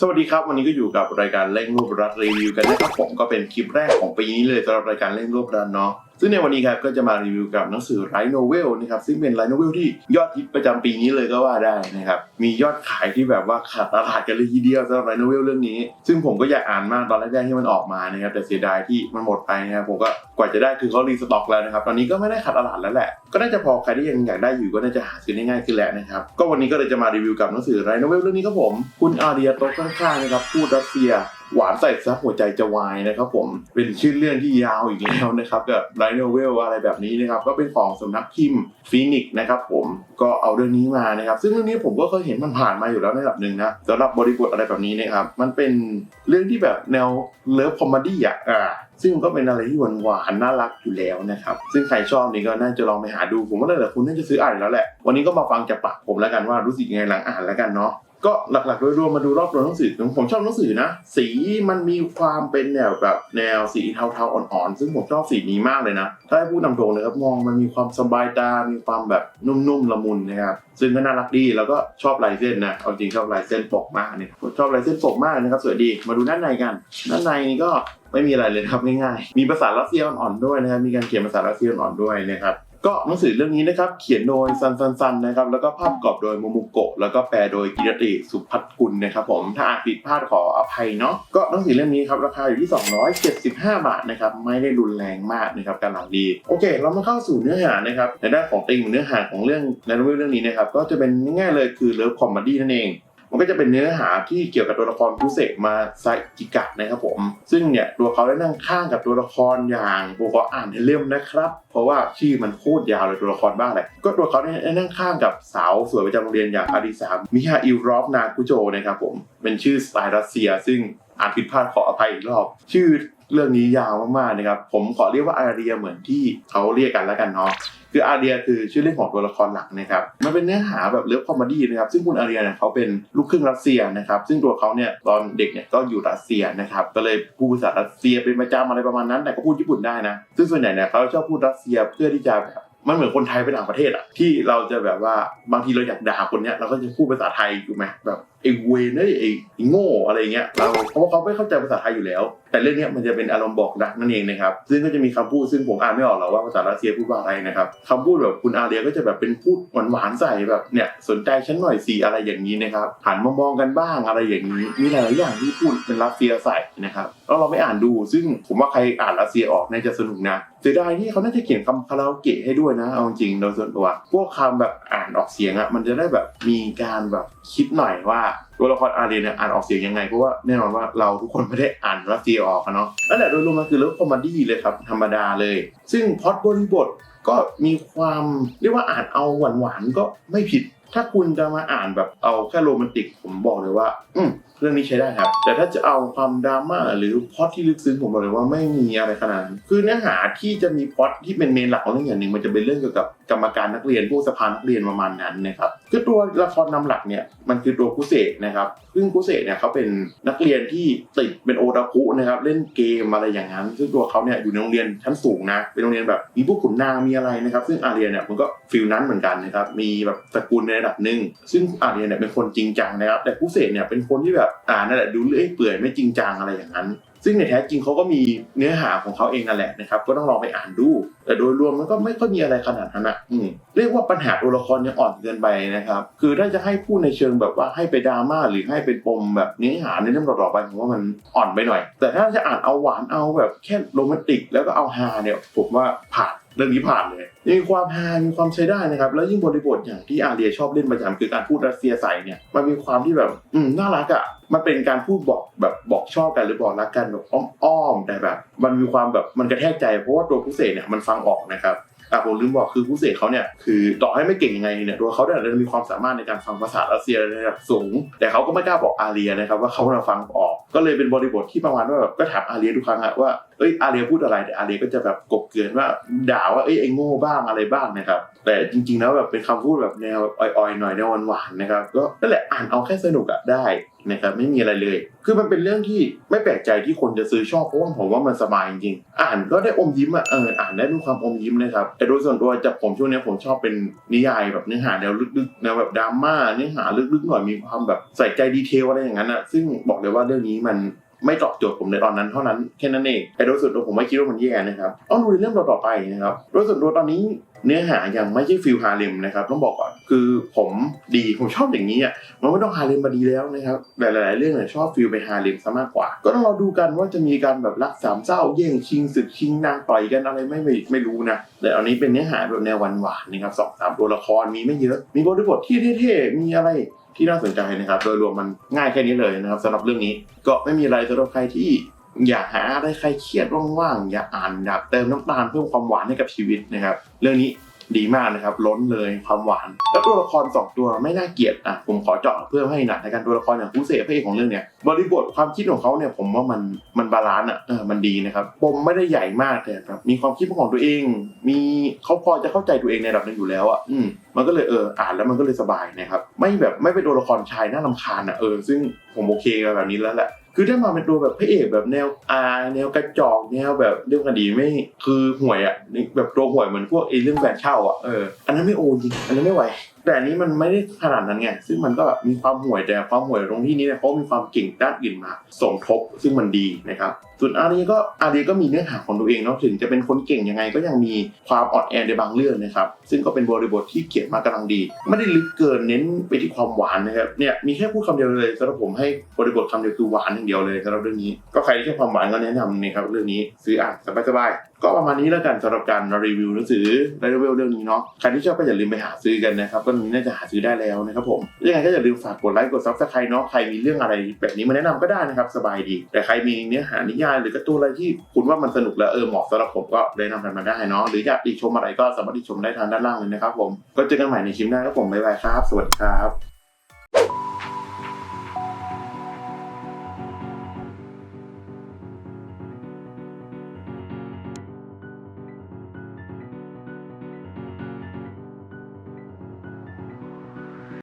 สวัสดีครับ วันนี้ก็อยู่กับรายการเล่งรวบรัดรีวิวกันนะครับผมก็เป็นคลิปแรกของปีนี้เลยสำหรับรายการเล่งรวบรัดเนาะ ซึ่งในวันนี้ครับก็จะมารีวิวกับหนังสือไรโนเวลนะครับซึ่งเป็นไรโนเวลที่ยอดฮิตประจำปีนี้เลยก็ว่าได้นะครับมียอดขายที่แบบว่าขาดตลาดกันเลยทีเดียวสำหรับไรโนเวลเรื่องนี้ ซึ่งผมก็อยากอ่านมากตอนแรกๆที่มันออกมานะครับแต่เสียดายที่มันหมดไปนะครับผมก็กว่าจะได้คือเขารีสต็อกแล้วนะครับตอนนี้ก็ไม่ได้ขาดตลาดแล้วแหละ ก็น่าจะพอใครที่ยังอยากได้อยู่ก็น่าจะหาซื้อได้ง่ายขึ้นแล้วนะครับก็วันนี้ก็เลยจะมารีวิวกับหนังสือไรโนเวลเรื่องนี้ครับผมคุณอาเดียโตข้างๆนะครับพูดรัสเซีย หวานใส่ซับหัวใจจะวายนะครับผมเป็นชื่อเรื่องที่ยาวอีกแล้วนะครับกับไรโนเวลอะไรแบบนี้นะครับก็เป็นของสำนักพิมพ์ฟีนิกนะครับผมก็เอาเรื่องนี้มานะครับ ซึ่งเรื่องนี้ผมก็เคยเห็นมันผ่านมาอยู่แล้วในระดับหนึ่งนะสำหรับบริบทอะไรแบบนี้นะครับมันเป็นเรื่องที่แบบแนวเลิฟคอมเมดี้อะอ่าซึ่งก็เป็นอะไรที่หวานหวานๆน่ารักอยู่แล้วนะครับ ซึ่งใครชอบนี่ก็น่าจะลองไปหาดู ผมว่าหลายๆคุณน่าจะซื้ออ่านแล้วแหละ วันนี้ก็มาฟังจากปากผมแล้วกันว่ารู้สึกยังไงหลังอ่านแล้วกันเนาะ ก็หลักๆ โดยรวมมาดูรอบตัวหนังสือผมชอบหนังสือนะ สีมันมีความเป็นแนวแบบแนวสีเทาๆอ่อนๆ ซึ่งผมชอบสีนี้มากเลยนะ ถ้าให้พูดนำตรงเลยครับมองมันมีความสบายตา มีความแบบนุ่มๆละมุนนะครับซึ่งก็น่ารักดีแล้วก็ชอบลายเส้นนะเอาจริงชอบลายเส้นปกมากเนี่ยผมชอบลายเส้นปกมากนะครับสวยดีมาดูด้านในกัน ด้านในนี่ก็ไม่มีอะไรเลยครับง่ายๆ มีภาษารัสเซียอ่อนๆด้วยนะครับ มีการเขียนภาษารัสเซียอ่อนๆด้วยนะครับ ก็หนังสือเรื่องนี้นะครับ เขียนโดยซันซันซันนะครับ แล้วก็ภาพประกอบโดยโมมุโกะ แล้วก็แปลโดยกิรติสุพัฒกุลนะครับผม ถ้าอ่านผิดพลาดขออภัยเนาะ ก็หนังสือเล่มนี้ครับ ราคาอยู่ที่ 275 บาทนะครับ ไม่ได้รุนแรงมากนะครับกำลังดี โอเค เรามาเข้าสู่เนื้อหานะครับ ในด้านของตีมเนื้อหาของเรื่องในเรื่องนี้นะครับ ก็จะเป็นง่ายเลยคือเลิฟคอมเมดี้นั่นเอง มันก็จะเป็นเนื้อหาที่เกี่ยวกับตัวละครผู้เสกมาไซกิกะนะครับผม ซึ่งเนี่ยตัวเขาได้นั่งข้างกับตัวละครอย่างผมขออ่านในเล่มนะครับ เพราะว่าชื่อมันโคตรยาวเลยตัวละครบ้าอะไรก็ตัวเขาได้นั่งข้างกับสาวสวยประจำโรงเรียนอย่างอาริสามิฮาอิลรอฟนาคุโจนะครับผมเป็นชื่อสไตล์รัสเซีย ซึ่งอ่านผิดพลาดขออภัยอีกรอบ ชื่อเรื่องนี้ยาวมากๆนะครับ ผมขอเรียกว่าอาเรียเหมือนที่เขาเรียกกันแล้วกันเนาะ คืออาเรียคือชื่อเล่นของตัวละครหลักนะครับมันเป็นเนื้อหาแบบเลิฟคอมเมดี้นะครับซึ่งคุณอาเรียเนี่ยเขาเป็นลูกครึ่งรัสเซียนะครับซึ่งตัวเขาเนี่ยตอนเด็กเนี่ยก็อยู่รัสเซียนะครับก็เลยพูดภาษารัสเซียเป็นประจำอะไรประมาณนั้นแต่ก็พูดญี่ปุ่นได้นะซึ่งส่วนใหญ่เนี่ยเขาชอบพูดรัสเซียเพื่อที่จะแบบมันเหมือนคนไทยไปต่างประเทศอะที่เราจะแบบว่าบางทีเราอยากด่าคนเนี้ยเราก็จะพูดภาษาไทยถูกไหมแบบไอ้เวนเอ้ยไอ้ไอ้โง่อะไรเงี้ยเราเพราะว่าเขาไม่เข้าใจภาษาไทยอยู่แล้ว แต่เรื่องนี้มันจะเป็นอารมณ์บอกรักนั่นเองนะครับ ซึ่งก็จะมีคำพูดซึ่งผมอ่านไม่ออกหรอกว่าภาษารัสเซียพูดว่าอะไรนะครับคำพูดแบบคุณอาเรียก็จะแบบเป็นพูดหวานๆใส่แบบเนี่ยสนใจฉันหน่อยสิอะไรอย่างนี้นะครับหันมามองกันบ้างอะไรอย่างนี้มีหลายๆอย่างที่พูดเป็นรัสเซียใส่นะครับแล้วเราไปอ่านดู ซึ่งผมว่าใครอ่านรัสเซียออกน่าจะสนุกนะเสียดายที่เขาน่าจะเขียนคำคาราโอเกะให้ด้วยนะเอาจริงโดยส่วนตัวพวกคำแบบอ่านออกเสียงอะมันจะได้แบบมีการแบบคิดหน่อยว่าตัวละครอารีเนี่ยอ่านออกเสียงยังไงเพราะว่าแน่นอนว่าเราทุกคนไม่ได้อ่านรัสเซียออกนะเนาะนั่นแหละโดยรวมมันคือเรื่องคอมเมดี้เลยครับธรรมดาเลย ซึ่งพอดบริบทก็มีความเรียกว่าอ่านเอาหวานๆก็ไม่ผิด ถ้าคุณจะมาอ่านแบบเอาแค่โรแมนติกผมบอกเลยว่า อืมเรื่องนี้ใช้ได้ครับ แต่ถ้าจะเอาความดราม่าหรือพอตที่ลึกซึ้งผมบอกเลยว่าไม่มีอะไรขนาดนั้นคือเนื้อหาที่จะมีพอตที่เป็นเมนหลักของเรื่องอย่างหนึ่งมันจะเป็นเรื่องเกี่ยวกับกรรมการนักเรียนพวกสภานักเรียนประมาณนั้นนะครับคือตัวละครนำหลักเนี่ยมันคือตัวกุเสกนะครับซึ่งกุเสกเนี่ยเขาเป็นนักเรียนที่ติดเป็นโอตาคุนะครับเล่นเกมอะไรอย่างนั้น ซึ่งตัวเขาเนี่ยอยู่ในโรงเรียนชั้นสูงนะเป็นโรงเรียนแบบมีพวกขุนนางมีอะไรนะครับซึ่งอาเรียเนี่ยมันก็ฟิลนั้นเหมือนกันนะครับมีแบบตระกูลในระดับหนึ่งซึ่งอาเรียเนี่ยเป็นคนจริงจังนะครับ แต่กุเสกเนี่ยเป็นคนที่แบบอ่านั่นแหละดูเลื่อยเปื่อยไม่จริงจังอะไรอย่างนั้น ซึ่งในแท้จริงเขาก็มีเนื้อหาของเขาเองนั่นแหละนะครับ ก็ต้องลองไปอ่านดู แต่โดยรวมมันก็ไม่ค่อยมีอะไรขนาดนั้นอะเรียกว่าปัญหาตัวละครยังอ่อนเกินไปนะครับ คือถ้าจะให้พูดในเชิงแบบว่าให้ไปดราม่าหรือให้เป็นปมแบบเนื้อหาในเรื่องต่อๆไปผมว่ามันอ่อนไปหน่อย แต่ถ้าจะอ่านเอาหวานเอาแบบแค่โรแมนติกแล้วก็เอาฮาเนี่ยผมว่าผ่าน เรื่องนี้ผ่านเลยมีความฮามีความใช้ได้นะครับ แล้วยิ่งบริบทอย่างที่อาเรียชอบเล่นประจำคือการพูดรัสเซียใส่เนี่ย มันมีความที่แบบ อืม น่ารักอะ่ะ มันเป็นการพูดบอกแบบบอกชอบกันหรือบอกรักกันแบบอ้อมๆแต่แบบ มันมีความแบบมันกระแทกใจเพราะว่าตัวผู้เสกเนี่ยมันฟังออกนะครับอะผมลืมบอกคือผู้เสกเขาเนี่ยคือต่อให้ไม่เก่งยังไงเนี่ยตัวเขาเนี่ยจะมีความสามารถในการฟังภาษารัสเซียระดับสูง แต่เขาก็ไม่กล้าบอกอาเรียนะครับว่าเขาเราฟังออก ก็เลยเป็นบริบทที่ประมาณว่าแบบก็ถามอาเรียทุกครั้งอะว่าเอ้ยอาเรียพูดอะไรแต่อาเรียก็จะแบบกบเกินว่าด่าว่าเอ้ยไอ้โง่บ้างอะไรบ้างนะครับ แต่จริงๆแล้วแบบเป็นคำพูดแบบแนวอ่อยๆหน่อยแนวหวานๆนะครับก็นั่นแหละอ่านเอาแค่สนุกอะได้ นะครับไม่มีอะไรเลย คือมันเป็นเรื่องที่ไม่แปลกใจที่คนจะซื้อชอบเพราะว่าผมว่ามันสบายจริงๆอ่านก็ได้อมยิ้มอะเอออ่านได้ด้วยความอมยิ้มนะครับแต่โดยส่วนตัวจากผมช่วงนี้ผมชอบเป็นนิยายแบบเนื้อหาแนวลึกๆแนวแบบดราม่าเนื้อหาลึกๆหน่อยมีความแบบใส่ใจดีเทลอะไรอย่างนั้นอะซึ่งบอกเลยว่าเรื่องนี้มันไม่ตอบโจทย์ผมในตอนนั้นเท่านั้นแค่นั้นเองแต่โดยส่วนตัวผมไม่คิดว่ามันแย่นะครับต้องดูในเรื่องต่อไปนะครับโดยส่วนตัวตอนนี้เนื้อหายังไม่ใช่ฟิลฮาเลมนะครับต้องบอกก่อน คือผมดีผมชอบอย่างนี้อะมันไม่ต้องฮาเลมมาดีแล้วนะครับหลายๆเรื่องเนี่ยชอบฟิลไปฮาเลมซะมากกว่า ก็ต้องรอดูกันว่าจะมีการแบบรักสามเศร้าแย่งชิงศึกชิงนางต่อยกันอะไรไม่ไม่ไม่รู้นะแต่อันนี้เป็นเนื้อหาแบบแนวหวานๆนะครับสองสามตัวละครมีไม่เยอะ มีบทบทที่เท่ๆมีอะไรที่น่าสนใจนะครับ โดยรวมมันง่ายแค่นี้เลยนะครับสำหรับเรื่องนี้ก็ไม่มีอะไรสำหรับใครที่อยากหาอะไรใครเครียดว่างๆ อยากอ่านอยาเติมน้ำตาลเพิ่มความหวานให้กับชีวิตนะครับ เรื่องนี้ ดีมากนะครับ ล้นเลยความหวาน แล้วตัวละครสองตัวไม่น่าเกลียดอะผมขอเจาะเพิ่มให้หนักในการตัวละครอย่างผู้เสพพระเอกของเรื่องเนี้ยบริบทความคิดของเขาเนี่ยผมว่ามันมันบาลานซ์อะเออมันดีนะครับปมไม่ได้ใหญ่มากแต่แบบมีความคิดของตัวเอง มีเขาพอจะเข้าใจตัวเองในระดับหนึงอยู่แล้วอะอืมมันก็เลยเอออ่านแล้วมันก็เลยสบายนะครับไม่แบบไม่เป็นตัวละครชายน่ารำคาญอะเออซึ่งผมโอเคกับแบบนี้แล้วแหละ คือได้มาเป็นตัวแบบพระเอกแบบแนวอาแนวกระจอกแนวแบบเรื่องคดีไม่คือห่วยอะแบบตัวห่วยเหมือนพวกไอ้เรื่องแฟนเช่าอะเอออันนั้นไม่โอจริงอันนั้นไม่ไหว แต่อันนี้มันไม่ได้ขนาดนั้นไงซึ่งมันก็แบบมีความห่วยแต่ความห่วยตรงที่นี้เนี่ยเขามีความเก่งด้านอื่นมาสมทบซึ่งมันดีนะครับส่วนอารีก็อารีก็มีเนื้อหาของตัวเองเนาะถึงจะเป็นคนเก่งยังไงก็ยังมีความอ่อนแอในบางเรื่องนะครับซึ่งก็เป็นบริบทที่เขียนมากำลังดี ไม่ได้ลึกเกินเน้นไปที่ความหวานนะครับเนี่ยมีแค่พูดคำเดียวเลยสำหรับผมให้บริบทคำเดียวคือหวานอย่างเดียวเลยสำหรับเรื่องนี้ ก็ใครที่ชอบความหวานก็แนะนำนะครับเรื่องนี้ซื้ออ่านสบายๆ ก็ประมาณนี้แล้วกันสำหรับการรีวิวหนังสือไดเวลเรื่องนี้เนาะใครที่ชอบก็อย่าลืมไปหาซื้อกันนะครับก็นี้น่าจะหาซื้อได้แล้วนะครับผมยังไงก็อย่าลืมฝากกดไลค์กดซับสไครต์เนาะใครมีเรื่องอะไรแบบนี้มาแนะนำก็ได้นะครับสบายดี แต่ใครมีเนื้อหานิยายหรือการ์ตูนอะไรที่คุณว่ามันสนุกแล้วเออเหมาะสำหรับผมก็แนะนำกันมาได้เนาะหรืออยากติชมอะไรก็สามารถติชมได้ทางด้านล่างเลยนะครับผมก็เจอกันใหม่ในคลิปหน้าครับผมบ๊ายบายครับ สวัสดีครับ